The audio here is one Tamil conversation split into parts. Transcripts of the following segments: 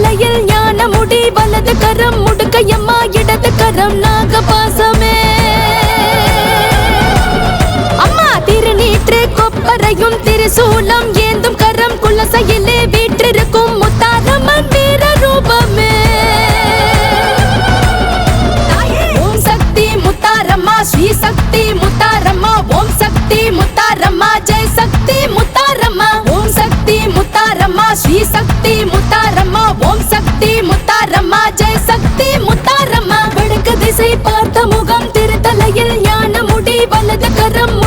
தலையில் ஞான முடி வலது கரம் முடுக்கையம்மா இடது கரம் நாகபாசமே. அம்மா திருநீற்று கொப்பரையும் திருசூலம் ஏந்தும் கரம் குலசையிலே வீற்றிருக்கும் முத்தாரம்மன் வீர ரூபமே ஓம் சக்தி முத்தாரம்மா ஸ்ரீ சக்தி முத்தாரம்மா ஓம் சக்தி முத்தாரம்மா ஜெய் சக்தி முத்தாரம்மா ஓம் சக்தி முத்தாரம்மா ஸ்ரீ சக்தி ஜெய் சக்தி முத்தாரம்மா. வடக்கு திசை பார்த்த முகம் திருத்தலையில் ஞான முடி வலது கரம்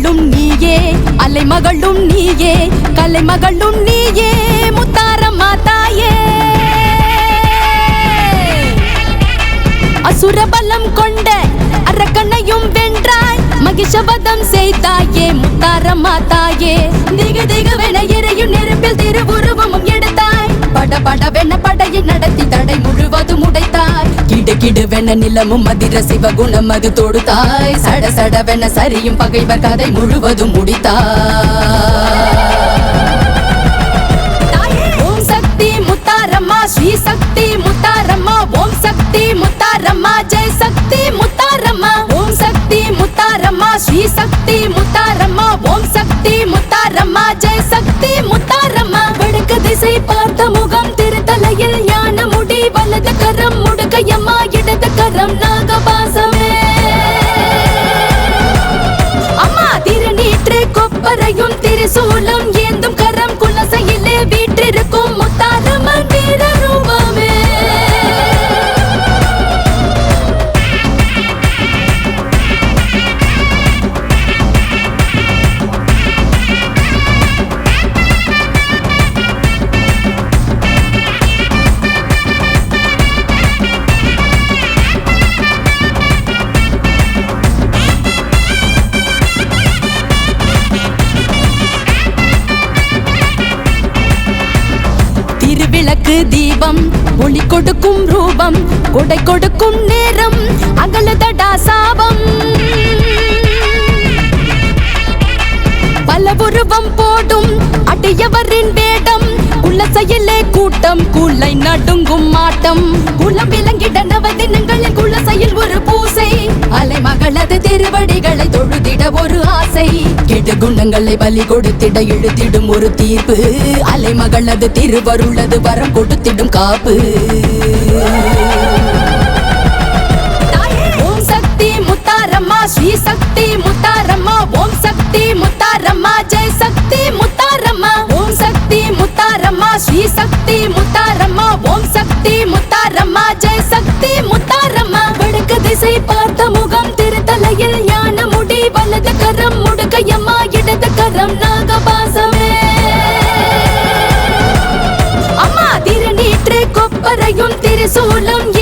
மகளும் நீயே அலை மகளும் நீயே கலை மகளும் நீயே முத்தாரம்மா தாயே அசுரபலம் கொண்ட அரக்கனையும் வென்றாய் மகிஷபதம் செய்தாயே முத்தாரம்மா தாயே திகு திகுவென இறையும் நெருப்பில் திருவுருவமும் எடுத்தாய் பட படவென படையை நடத்தி தடை முழுவதும் உடைத்தாய். கிடு நிலமும் மதிர சிவகுணம் அது தொடுத்தாய். சட சடவென சரியும் பகைவர் கதை முழுவதும் முடித்தாய். ஓம் சக்தி முத்தாரம்மா ஸ்ரீ சக்தி முத்தாரம்மா. ஓம் சக்தி முத்தாரம்மா ஜெய் சக்தி முத்தாரம்மா. ஓம் சக்தி முத்தாரம்மா ஸ்ரீ சக்தி முத்தாரம்மா. கொப்பரையும் திருவிளக்கு தீபம். ஒளி கொடுக்கும் ரூபம். கொடை கொடுக்கும் நேரம். அகலதடா சாபம். பல உருவம் போடும் அடியவரின் வேடம். உள்ள செயலே கூட்டம். குலை நடுங்கும் மாட்டம் குலம் விளங்கிட நவதினங்களில் குள்ள செயல் ஒரு பூசை. அலை மகளது திருவடிகளை தொழுதிட ஒரு ஆசை குணங்களை பலி கொடுத்திட இழுத்திடும் ஒரு தீர்ப்பு. அலைமகளது திருவருளது வரம் கொடுத்திடும் காப்பு. அம்மா